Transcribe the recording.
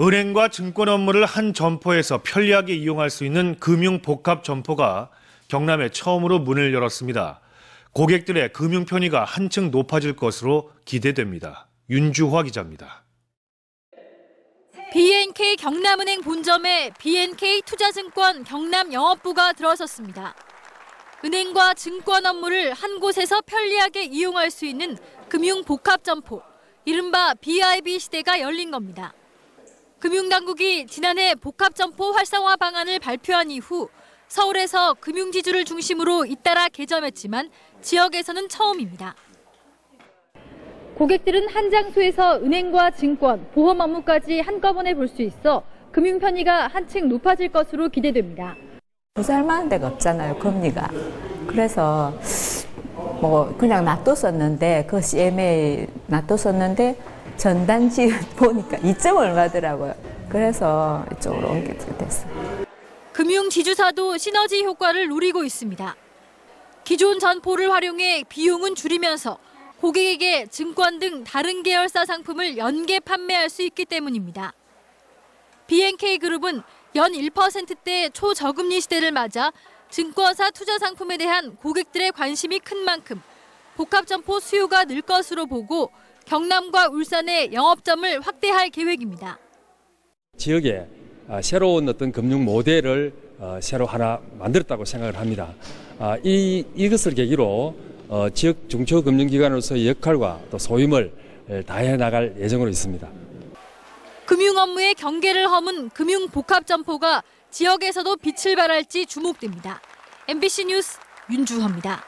은행과 증권 업무를 한 점포에서 편리하게 이용할 수 있는 금융 복합 점포가 경남에 처음으로 문을 열었습니다. 고객들의 금융 편의가 한층 높아질 것으로 기대됩니다. 윤주화 기자입니다. BNK 경남은행 본점에 BNK 투자증권 경남 영업부가 들어섰습니다. 은행과 증권 업무를 한 곳에서 편리하게 이용할 수 있는 금융 복합 점포, 이른바 BIB 시대가 열린 겁니다. 금융당국이 지난해 복합점포 활성화 방안을 발표한 이후 서울에서 금융지주를 중심으로 잇따라 개점했지만 지역에서는 처음입니다. 고객들은 한 장소에서 은행과 증권, 보험 업무까지 한꺼번에 볼 수 있어 금융 편의가 한층 높아질 것으로 기대됩니다. 부자할 만한 데가 없잖아요, 금리가. 그래서 뭐 그냥 놔뒀었는데 그 CMA 놔뒀었는데 전단지 보니까 2점 얼마더라고요. 그래서 이쪽으로 옮기게 됐어요. 금융지주사도 시너지 효과를 누리고 있습니다. 기존 점포를 활용해 비용은 줄이면서 고객에게 증권 등 다른 계열사 상품을 연계 판매할 수 있기 때문입니다. BNK그룹은 연 1%대 초저금리 시대를 맞아 증권사 투자 상품에 대한 고객들의 관심이 큰 만큼 복합점포 수요가 늘 것으로 보고 경남과 울산의 영업점을 확대할 계획입니다. 지역에 아, 새로운 어떤 금융 모델을 어, 새로 하나 만들었다고 생각을 합니다. 아, 이, 이것을 계기로 어, 지역 중초금융기관으로서의 역할과 또 소임을 다해 나갈 예정으로 있습니다. 금융 업무의 경계를 허문 금융 복합 점포가 지역에서도 빛을 발할지 주목됩니다. MBC 뉴스 윤주호입니다.